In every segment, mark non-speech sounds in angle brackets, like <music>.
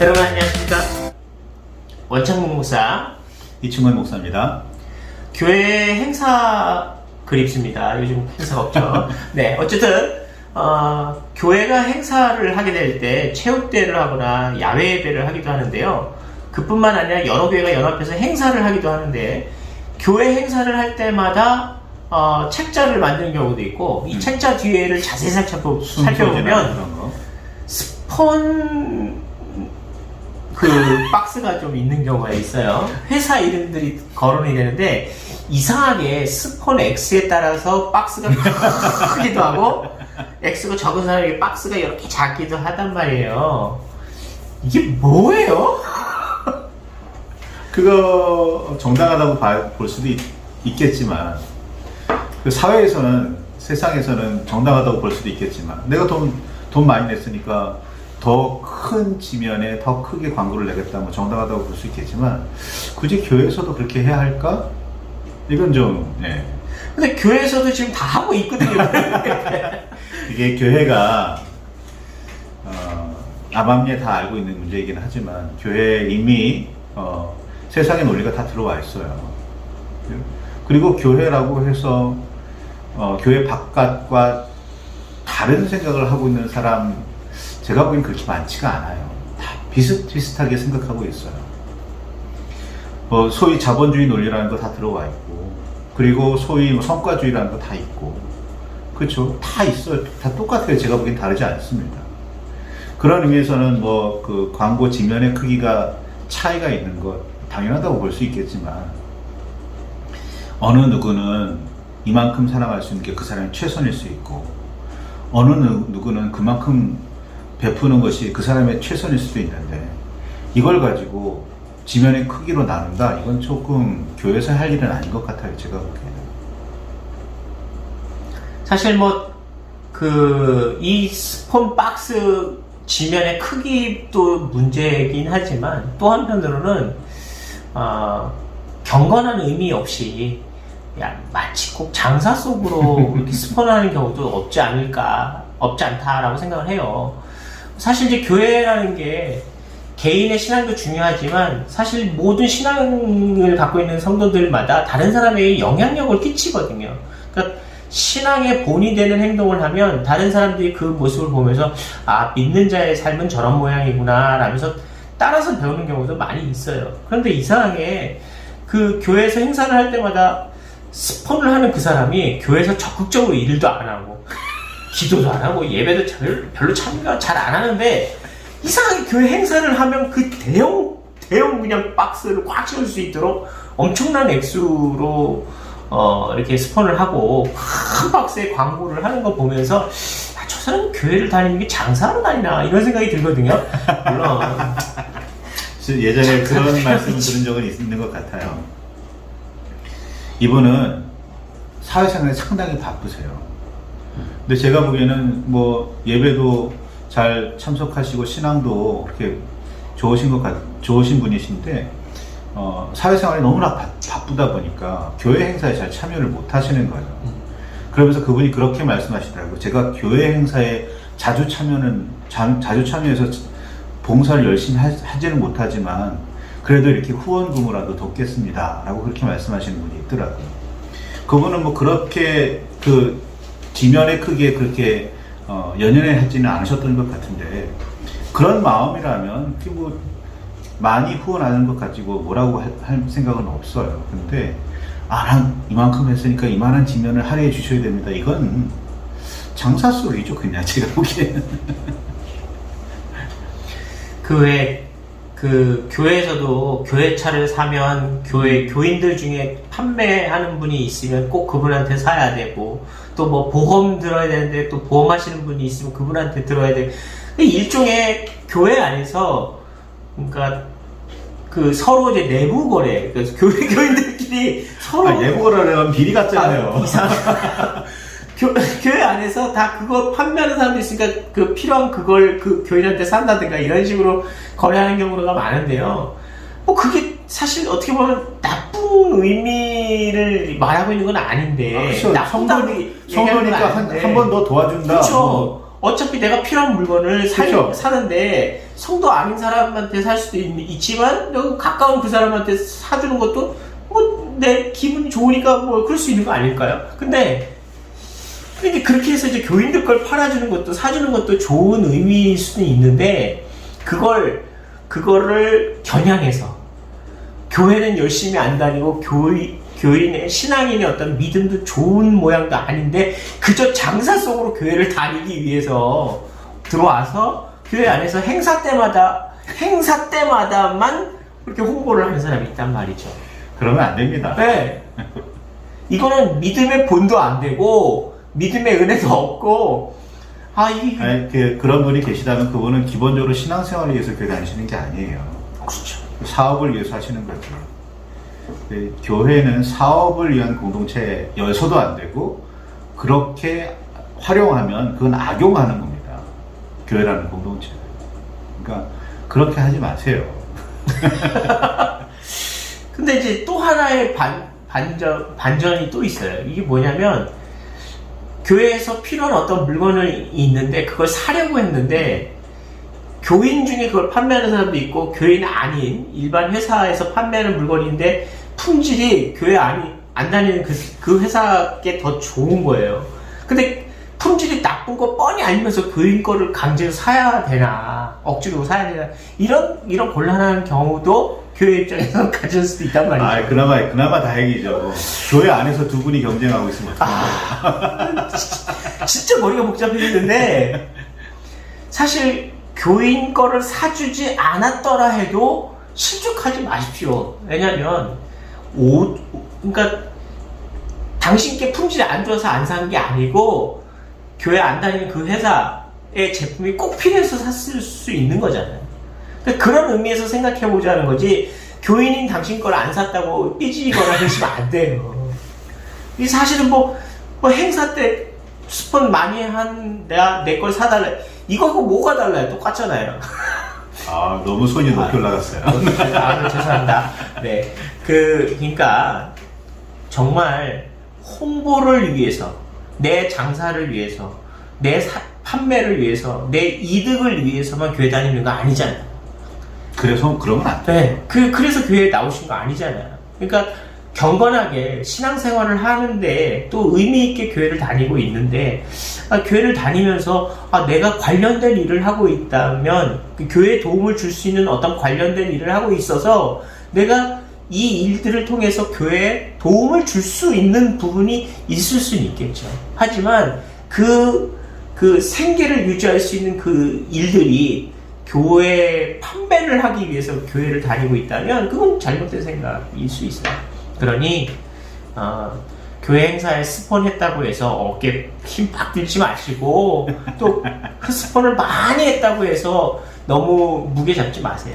여러분 안녕하십니까 원창문 목사 이충원 목사입니다. 교회 행사 그립습니다 요즘 행사가 없죠 <laughs> 네 어쨌든 어, 교회가 행사를 하게 될 때 체육대회를 하거나 야외 예배를 하기도 하는데요 그뿐만 아니라 여러 교회가 연합해서 행사를 하기도 하는데 교회 행사를 할 때마다 어, 책자를 만드는 경우도 있고 이 음. 책자 뒤에를 자세히 살펴보, 살펴보면. 스폰 그 박스가 좀 있는 경우가 있어요. 회사 이름들이 거론이 되는데 이상하게 스폰 X에 따라서 박스가 크기도 하고 X가 적은 사람에게 박스가 이렇게 작기도 하단 말이에요. 이게 뭐예요? 그거 정당하다고 봐- 볼 수도 있, 겠지만 그 사회에서는 세상에서는 정당하다고 볼 수도 있겠지만 내가 돈, 돈 많이 냈으니까 더 큰 지면에 더 크게 광고를 내겠다 뭐 정당하다고 볼 수 있겠지만 굳이 교회에서도 그렇게 해야 할까? 이건 좀 예. 근데 교회에서도 지금 다 하고 있거든요. <laughs> 이게 교회가 어, 암암리에 다 알고 있는 문제이긴 하지만 교회에 이미 어, 세상의 논리가 다 들어와 있어요. 그리고 교회라고 해서 어, 교회 바깥과 다른 생각을 하고 있는 사람 제가 보기엔 그렇게 많지가 않아요. 다 비슷비슷하게 생각하고 있어요. 뭐 소위 자본주의 논리라는 거 다 들어와 있고 그리고 소위 뭐 성과주의라는 거 다 있고 그렇죠. 다 있어요. 다 똑같아요. 제가 보기엔 다르지 않습니다. 그런 의미에서는 뭐 그 광고 지면의 크기가 차이가 있는 것 당연하다고 볼 수 있겠지만 어느 누구는 이만큼 살아갈 수 있는 게 그 사람의 최선일 수 있고 어느 누- 누구는 그만큼 베푸는 것이 그 사람의 최선일 수도 있는데 이걸 가지고 지면의 크기로 나눈다 이건 조금 교회에서 할 일은 아닌 것 같아요 제가 보기에는 사실 뭐 그 이 스폰 박스 지면의 크기도 문제이긴 하지만 또 한편으로는 어, 경건한 의미 없이 야, 마치 꼭 장사 속으로 이렇게 스폰하는 경우도 없지 않을까 없지 않다라고 생각을 해요. 사실 이제 교회라는 게 개인의 신앙도 중요하지만 사실 모든 신앙을 갖고 있는 성도들마다 다른 사람에게 영향력을 끼치거든요. 그러니까 신앙의 본이 되는 행동을 하면 다른 사람들이 그 모습을 보면서 아 믿는 자의 삶은 저런 모양이구나 라면서 따라서 배우는 경우도 많이 있어요. 그런데 이상하게 그 교회에서 행사를 할 때마다 스폰을 하는 그 사람이 교회에서 적극적으로 일도 안 하고 기도도 안 하고 예배도 별- 별로 참가 잘안 하는데 이상하게 교회 행사를 하면 그 대형 대형 그냥 박스를 꽉 채울 수 있도록 엄청난 액수로 어, 이렇게 스폰을 하고 큰 박스에 광고를 하는 거 보면서 아, 저 사람 교회를 다니는 게 장사하러 다니나 이런 생각이 들거든요. 물론 예전에 그런 말씀을 들은 적은 있는 것 같아요. 이분은 사회생활에 상당히 바쁘세요. 근데 제가 보기에는 뭐 예배도 잘 참석하시고 신앙도 그렇게 좋으신 것 같, 좋으신 분이신데 어, 사회생활이 너무나 바, 바쁘다 보니까 교회 행사에 잘 참여를 못 하시는 거예요. 그러면서 그분이 그렇게 말씀하시더라고요. 제가 교회 행사에 자주 참여는 자, 자주 참여해서 봉사를 열심히 하, 하지는 못하지만 그래도 이렇게 후원금으로라도 돕겠습니다. 라고 그렇게 말씀하시는 분이 있더라고요. 그분은 뭐 그렇게 그 지면의 크기에 그렇게 어, 연연해 하지는 않으셨던 것 같은데 그런 마음이라면 그뭐 많이 후원하는 것 가지고 뭐라고 할, 할 생각은 없어요. 근데 아, 난 이만큼 했으니까 이만한 지면을 할애해 주셔야 됩니다. 이건 장사 소리죠, 그냥 <laughs> 제가 보기에는. 그 외 그 교회에서도 교회 차를 사면 교회 교인들 중에 판매하는 분이 있으면 꼭 그분한테 사야 되고 또 뭐 보험 들어야 되는데 또 보험하시는 분이 있으면 그분한테 들어야 되고 일종의 교회 안에서 그러니까 그 서로 이제 내부 거래 그래서 교회 <laughs> 교인들끼리 서로 아, 예고라면 비리 같잖아요. 아, 이상. 교, <laughs> 교회 안에서 다 그거 판매하는 사람도 있으니까 그 필요한 그걸 그 교인한테 산다든가 이런 식으로 거래하는 경우가 많은데요. 뭐 그게 사실 어떻게 보면 나쁜 의미를 말하고 있는 건 아닌데 아, 그렇죠. 성도니, 건 성도니까. 한 번 더 도와준다. 그렇죠. 뭐 어차피 내가 필요한 물건을 사, 그쵸. 사는데 성도 아닌 사람한테 살 수도 있, 지만 가까운 그 사람한테 사주는 것도 뭐 내 기분이 좋으니까 뭐 그럴 수 있는 거 아닐까요? 근데 근데 그렇게 해서 이제 교인들 걸 팔아주는 것도 사주는 것도 좋은 의미일 수는 있는데 그걸 그거를 겨냥해서 교회는 열심히 안 다니고 교인 교인의 신앙인의 어떤 믿음도 좋은 모양도 아닌데 그저 장사 속으로 교회를 다니기 위해서 들어와서 교회 안에서 행사 때마다 행사 때마다만 그렇게 홍보를 하는 사람이 있단 말이죠. 그러면 안 됩니다. 네. 이거는 믿음의 본도 안 되고 믿음의 은혜도 없고 아 이. 아니, 그, 그런 분이 계시다면 그분은 기본적으로 신앙생활을 위해서 교회 다니시는 게 아니에요. 그렇죠. 사업을 위해서 하시는 거죠. 네, 교회는 사업을 위한 공동체여서도 안 되고 그렇게 활용하면 그건 악용하는 겁니다. 교회라는 공동체. 그러니까 그렇게 하지 마세요. <laughs> 근데 이제 또 하나의 반, 반전, 반전이 또 있어요. 이게 뭐냐면, 교회에서 필요한 어떤 물건이 있는데, 그걸 사려고 했는데, 교인 중에 그걸 판매하는 사람도 있고, 교인 아닌 일반 회사에서 판매하는 물건인데, 품질이 교회 아니, 안 다니는 그, 그 회사께 더 좋은 거예요. 근데 품질이 나쁜 거 뻔히 알면서 교인 거를 강제로 사야 되나, 억지로 사야 되나, 이런, 이런 곤란한 경우도 교회 입장에서 <laughs> 가질 수도 있단 말이죠. 아, 그나마, 그나마 다행이죠. 교회 안에서 두 분이 경쟁하고 있으면 어떡해요. 진짜 머리가 복잡해지는데 사실 교인 거를 사주지 않았더라 해도 실족하지 마십시오. 왜냐면 오 그러니까 당신께 품질이 안 좋아서 안 산 게 아니고 교회 안 다니는 그 회사의 제품이 꼭 필요해서 샀을 수 있는 거잖아요. 그러니까 그런 의미에서 생각해 보자는 거지 교인인 당신 걸 안 샀다고 삐지거나 그러시면 안 돼요. 이 사실은 뭐, 뭐 행사 때 스폰 많이 한 내가 내 걸 사달래 이거하고 뭐가 달라요? 똑같잖아요. 아, 너무 손이 높이 올라갔어요. 아, 죄송합니다. 네, 그 그러니까 정말 홍보를 위해서 내 장사를 위해서 내 사- 판매를 위해서 내 이득을 위해서만 교회 다니는 거 아니잖아요. 그래서 그러면 안 돼. 네, 그, 그래서 교회에 나오신 거 아니잖아요. 그러니까 경건하게 신앙생활을 하는데 또 의미 있게 교회를 다니고 있는데 아, 교회를 다니면서 아, 내가 관련된 일을 하고 있다면 그 교회에 도움을 줄 수 있는 어떤 관련된 일을 하고 있어서 내가 이 일들을 통해서 교회에 도움을 줄 수 있는 부분이 있을 수는 있겠죠. 하지만 그, 그 생계를 유지할 수 있는 그 일들이 교회 판매를 하기 위해서 교회를 다니고 있다면 그건 잘못된 생각일 수 있어요. 그러니 어, 교회 행사에 스폰했다고 해서 어깨 힘팍 들지 마시고 또그 스폰을 많이 했다고 해서 너무 무게 잡지 마세요.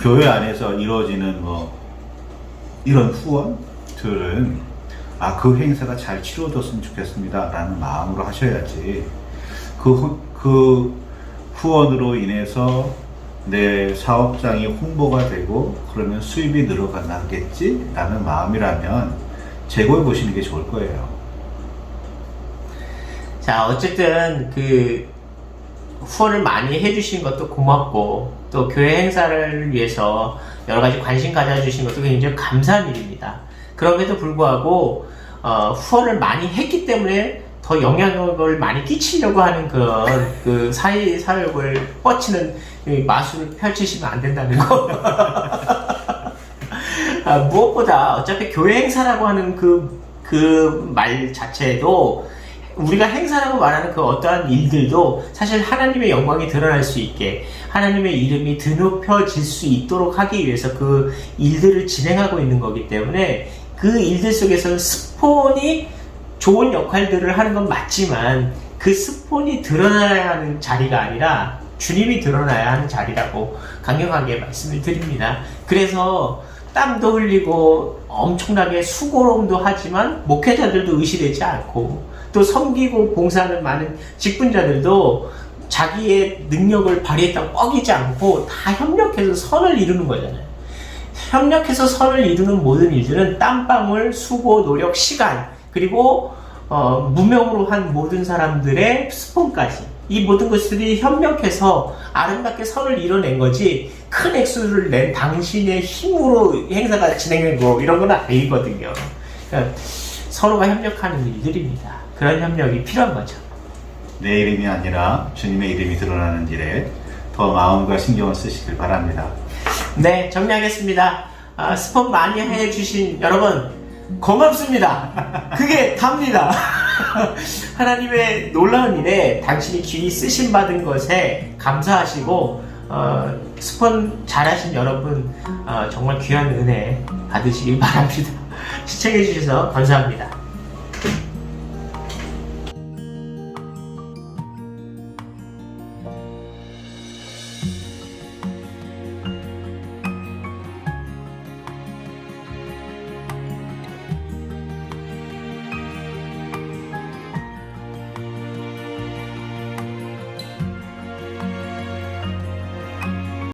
교회 안에서 이루어지는 뭐 이런 후원들은 아 그 행사가 잘 치러졌으면 좋겠습니다라는 마음으로 하셔야지 그, 후, 그 후원으로 인해서 내 사업장이 홍보가 되고 그러면 수입이 늘어나겠지 라는 마음이라면 재고해 보시는 게 좋을 거예요. 자, 어쨌든 그 후원을 많이 해주신 것도 고맙고 또 교회 행사를 위해서 여러 가지 관심 가져주신 것도 굉장히 감사한 일입니다. 그럼에도 불구하고 어, 후원을 많이 했기 때문에 더 영향력을 많이 끼치려고 하는 그런 그 사회 사역을 뻗치는 이 마술을 펼치시면 안 된다는 거. <laughs> 아, 무엇보다 어차피 교회 행사라고 하는 그 그 말 자체도 우리가 행사라고 말하는 그 어떠한 일들도 사실 하나님의 영광이 드러날 수 있게 하나님의 이름이 드높여질 수 있도록 하기 위해서 그 일들을 진행하고 있는 거기 때문에 그 일들 속에서 스폰이 좋은 역할들을 하는 건 맞지만 그 스폰이 드러나야 하는 자리가 아니라 주님이 드러나야 하는 자리라고 강력하게 말씀을 드립니다. 그래서 땀도 흘리고 엄청나게 수고로움도 하지만 목회자들도 의시되지 않고 또 섬기고 봉사하는 많은 직분자들도 자기의 능력을 발휘했다고 뻐기지 않고 다 협력해서 선을 이루는 거잖아요. 협력해서 선을 이루는 모든 일들은 땀방울, 수고, 노력, 시간 그리고 어, 무명으로 한 모든 사람들의 스폰까지 이 모든 것들이 협력해서 아름답게 선을 이뤄낸 거지 큰 액수를 낸 당신의 힘으로 행사가 진행된 거 이런 건 아니거든요. 그러니까 서로가 협력하는 일들입니다. 그런 협력이 필요한 거죠. 내 이름이 아니라 주님의 이름이 드러나는 일에 더 마음과 신경을 쓰시길 바랍니다. 네, 정리하겠습니다. 아, 스폰 많이 해주신 여러분, 고맙습니다. 그게 답니다. <laughs> <laughs> 하나님의 놀라운 일에 당신이 귀히 쓰심 받은 것에 감사하시고, 어, 스폰 잘하신 여러분, 어, 정말 귀한 은혜 받으시길 바랍니다. <laughs> 시청해 주셔서 감사합니다.